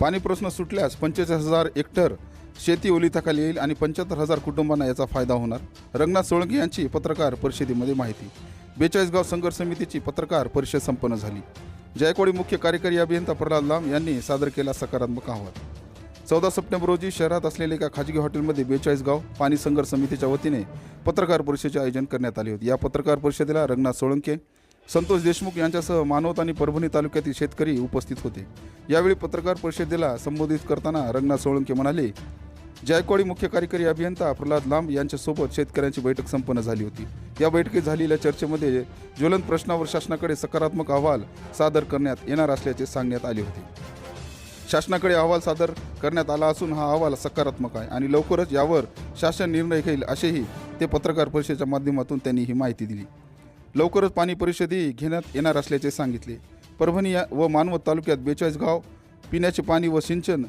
पाणी प्रश्न सुटल्यास पंचेचाळीस हजार हेक्टर शेती ओलिताखाली येईल आणि पंच्याहत्तर हजार कुटुंबांना याचा फायदा होणार. रंगनाथ सोळंकी यांची पत्रकार परिषदेमध्ये माहिती. बेचाळीसगाव संघर्ष समितीची पत्रकार परिषद संपन्न झाली. जायकवाडी मुख्य कार्यकारी अभियंता प्रल्हाद लांब यांनी सादर केला सकारात्मक अहवाल. चौदा सप्टेंबर रोजी शहरात असलेल्या एका खाजगी हॉटेलमध्ये बेचाळीसगाव पाणी संघर्ष समितीच्या वतीने पत्रकार परिषदेचे आयोजन करण्यात आले होते. या पत्रकार परिषदेला रंगनाथ सोळंके संतोष देशमुख यांच्यासह मानवत आणि परभणी तालुक्यातील शेतकरी उपस्थित होते. यावेळी पत्रकार परिषदेला संबोधित करताना रंगनाथ सोळंके म्हणाले जायकवाडी मुख्य कार्यकारी अभियंता प्रल्हाद लांब यांच्यासोबत शेतकऱ्यांची बैठक संपन्न झाली होती. या बैठकीत झालेल्या चर्चेमध्ये ज्वलंत प्रश्नावर शासनाकडे सकारात्मक अहवाल सादर करण्यात येणार असल्याचे सांगण्यात आले होते. शासनाकडे अहवाल सादर करण्यात आला असून हा अहवाल सकारात्मक आहे आणि लवकरच यावर शासन निर्णय घेईल असेही ते पत्रकार परिषदेच्या माध्यमातून त्यांनी ही माहिती दिली. लवकरच पाणी परिषदही घेण्यात येणार असल्याचे सांगितले. परभणी या- व मानवत तालुक्यात बेचाळीस गाव पिण्याचे पाणी व सिंचन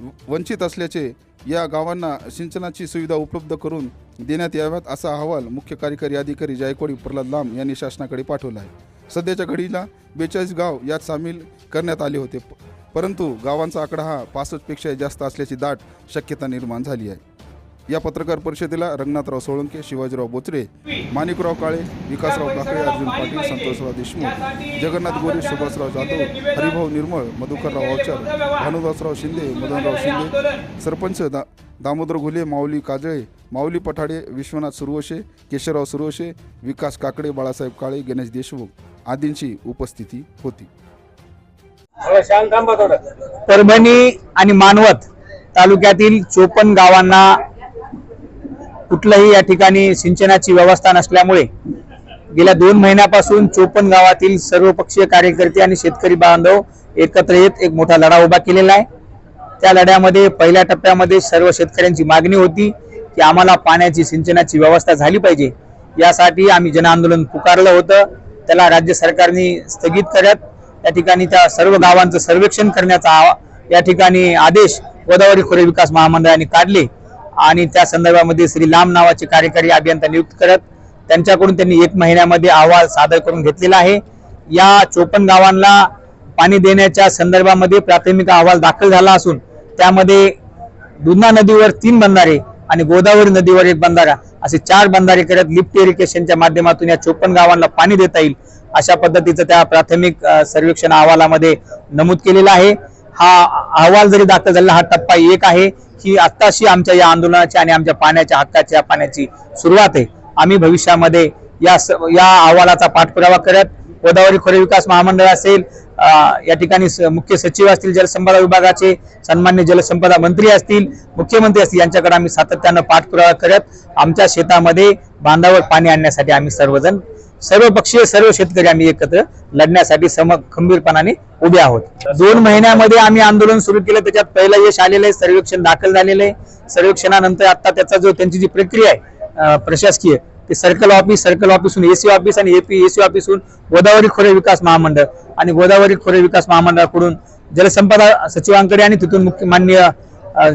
व- वंचित असल्याचे या गावांना सिंचनाची सुविधा उपलब्ध करून देण्यात याव्यात असा अहवाल मुख्य कार्यकारी अधिकारी जायकवाडी प्रल्हाद लांब यांनी शासनाकडे पाठवला आहे. सध्याच्या घडीला बेचाळीस गाव यात सामील करण्यात आले होते परंतु गावांचा आकडा हा पासष्टपेक्षा जास्त असल्याची दाट शक्यता निर्माण झाली आहे. या पत्रकार परिषदेला रंगनाथराव सोळंके शिवाजीराव बोचरे माणिकराव काळे विकासराव काकडे अर्जुन पाटील संतोषराव देशमुख जगन्नाथ गोरे सुभाषराव जाधव हरिभाऊ निर्मळ मधुकरराव अवचर भानुदासराव शिंदे मदनराव शिंदे सरपंच दा दामोदर घुले माऊली काजळे माऊली पठाडे विश्वनाथ सुरवशे केशवराव सुरवशे विकास काकडे बाळासाहेब काळे गणेश देशमुख आदींची उपस्थिती होती. परभणी आणि मानवत तालुक्यातील चोपन्न गावांना कुठलंही या ठिकाणी सिंचनाची व्यवस्था नसल्यामुळे गेल्या दोन महिन्यापासून चोपन्न गावातील सर्वपक्षीय कार्यकर्ते आणि शेतकरी बांधव एकत्र येत एक मोठा लढा उभा केलेला आहे. त्या लढ्यामध्ये पहिल्या टप्प्यामध्ये सर्व शेतकऱ्यांची मागणी होती की आम्हाला पाण्याची सिंचनाची व्यवस्था झाली पाहिजे. यासाठी आम्ही जनआंदोलन पुकारलं होतं. त्याला राज्य सरकारने स्थगित करत या ठिकाणी त्या सर्व गावांचं सर्वेक्षण करण्याचा या ठिकाणी आदेश गोदावरी खोरे विकास महामंडळाने काढले. आणि त्या संदर्भामध्ये श्री लांब नावाचे कार्यकारी अभियंता नियुक्त करत त्यांच्याकडून त्यांनी एक महिन्यामध्ये अहवाल सादर करून घेतलेला आहे. या चोपन्न गावांना पाणी देण्याच्या संदर्भामध्ये प्राथमिक अहवाल दाखल झाला असून त्यामध्ये दुधना नदीवर तीन बंधारे आणि गोदावरी नदीवर एक बंधारा असे चार बंधारे करत लिफ्ट इरिगेशनच्या माध्यमातून या चोपन्न गावांना पाणी देता येईल अशा पद्धतीचं त्या प्राथमिक सर्वेक्षण अहवालामध्ये नमूद केलेलं आहे. हा अहवाल जरी दाखल झाला हा टप्पा एक आहे की आत्ताशी आमच्या या आंदोलनाची आणि आमच्या पाण्याच्या हक्काच्या पाण्याची सुरुवात आहे. आम्ही भविष्यामध्ये या स- या अहवालाचा पाठपुरावा करत गोदावरी खोरे विकास महामंडळ असेल या ठिकाणी स- मुख्य सचिव असतील जलसंपदा विभागाचे सन्मान्य जलसंपदा मंत्री असतील मुख्यमंत्री असतील यांच्याकडे आम्ही सातत्यानं पाठपुरावा करत आमच्या शेतामध्ये बांधावर पाणी आणण्यासाठी आम्ही सर्वजण सर्व पक्षीय सर्व शेतकरी आम्ही एकत्र लढण्यासाठी सम खंबीरपणाने उभे आहोत. दोन महिन्यामध्ये आम्ही आंदोलन सुरू केलं त्याच्यात पहिलं यश आलेलं आहे सर्वेक्षण दाखल झालेलं आहे. सर्वेक्षणानंतर आता त्याचा जो त्यांची जी प्रक्रिया आहे प्रशासकीय ते सर्कल ऑफिस सर्कल ऑफिसहून एसी ऑफिस आणि एपी एसी ऑफिसहून गोदावरी खोरे विकास महामंडळ आणि गोदावरी खोरे विकास महामंडळाकडून जलसंपदा सचिवांकडे आणि तिथून मुख्य माननीय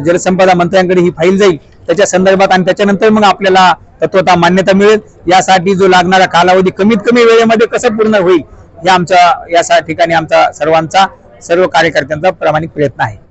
जलसंपदा मंत्र्यांकडे ही फाईल जाईल. त्याच्या संदर्भात आणि त्याच्यानंतर मग आपल्याला तत्वता मान्यता मिळेल. यासाठी जो लागणारा कालावधी कमीत कमी वेळेमध्ये कसं पूर्ण होईल हे आमच्या या सा- ठिकाणी आमचा सर्वांचा सर्व कार्यकर्त्यांचा प्रामाणिक प्रयत्न आहे.